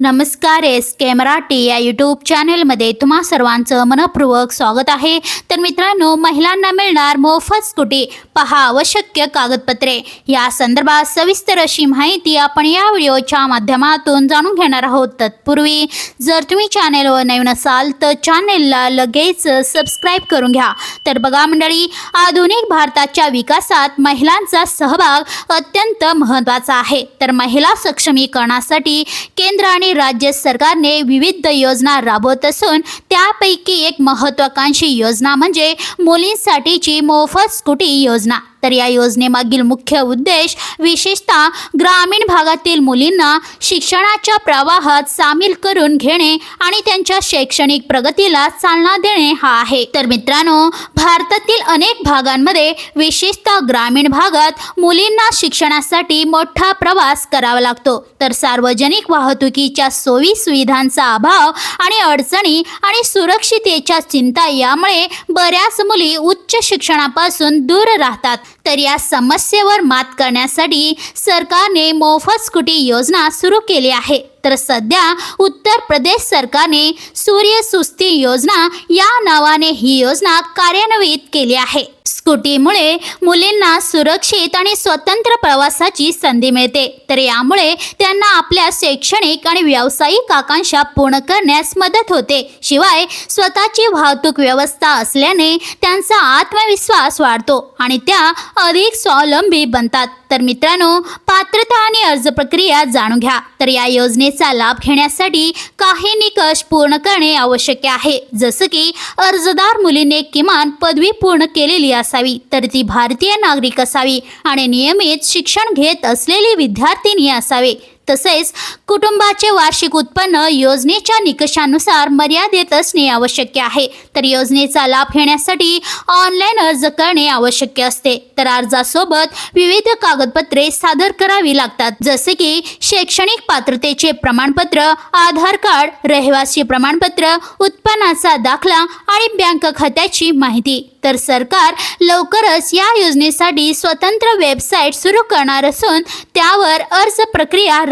नमस्कार एस के मराठी या यूट्यूब चॅनेलमध्ये तुम्हा सर्वांचं मनपूर्वक स्वागत आहे. तर मित्रांनो महिलांना मिळणार मोफत स्कूटी पहा आवश्यक कागदपत्रे. या संदर्भात सविस्तर अशी माहिती आपण या व्हिडिओच्या माध्यमातून जाणून घेणार आहोत. तत्पूर्वी जर तुम्ही चॅनेलवर नवीन असाल तर चॅनेलला लगेच सबस्क्राईब करून घ्या. तर बघा मंडळी आधुनिक भारताच्या विकासात महिलांचा सहभाग अत्यंत महत्त्वाचा आहे. तर महिला सक्षमीकरणासाठी केंद्र आणि राज्य सरकारने विविध योजना राबवत असून त्यापैकी एक महत्त्वाकांक्षी योजना म्हणजे मुलींसाठीची मोफत स्कूटी योजना. तर या योजनेमागील मुख्य उद्देश विशेषतः ग्रामीण भागातील मुलींना शिक्षणाच्या प्रवाहात सामील करून घेणे आणि त्यांच्या शैक्षणिक प्रगतीला चालना देणे हा आहे. तर मित्रांनो भारतातील अनेक भागांमध्ये विशेषतः ग्रामीण भागात मुलींना शिक्षणासाठी मोठा प्रवास करावा लागतो. तर सार्वजनिक वाहतुकीच्या सोयी सुविधांचा अभाव आणि अडचणी आणि सुरक्षितेच्या चिंता यामुळे बऱ्याच मुली उच्च शिक्षणापासून दूर राहतात. तर या समस्येवर मात करण्यासाठी सरकारने मोफत स्कूटी योजना सुरू केली आहे. तर सध्या उत्तर प्रदेश सरकारने सूर्य सुस्ती योजना या नावाने ही योजना कार्यान्वित केली आहे. स्कूटीमुळे मुलींना सुरक्षित आणि स्वतंत्र प्रवासाची संधी मिळते. तर यामुळे त्यांना आपल्या शैक्षणिक आणि व्यावसायिक आकांक्षा पूर्ण करण्यास मदत होते. शिवाय स्वतःची वाहतूक व्यवस्था असल्याने त्यांचा आत्मविश्वास वाढतो आणि त्या अधिक स्वावलंबी बनतात. तर मित्रांनो पात्रता आणि अर्ज प्रक्रिया जाणून घ्या. तर या योजनेचा लाभ घेण्यासाठी काही निकष पूर्ण करणे आवश्यक आहे. जसं की अर्जदार मुलीने किमान पदवी पूर्ण केलेली असते असावी. तर ती भारतीय नागरिक असावी आणि नियमित शिक्षण घेत असलेली विद्यार्थिनी असावे. तसेच कुटुंबाचे वार्षिक उत्पन्न योजनेच्या निकषानुसार मर्यादित असणे आवश्यक आहे. तर योजनेचा लाभ घेण्यासाठी ऑनलाईन अर्ज करणे आवश्यक असते. तर अर्जासोबत विविध कागदपत्रे सादर करावी लागतात. जसे की शैक्षणिक पात्रतेचे प्रमाणपत्र आधार कार्ड रहिवासी प्रमाणपत्र उत्पन्नाचा दाखला आणि बँक खात्याची माहिती. तर सरकार लवकरच या योजनेसाठी स्वतंत्र वेबसाईट सुरू करणार असून त्यावर अर्ज प्रक्रिया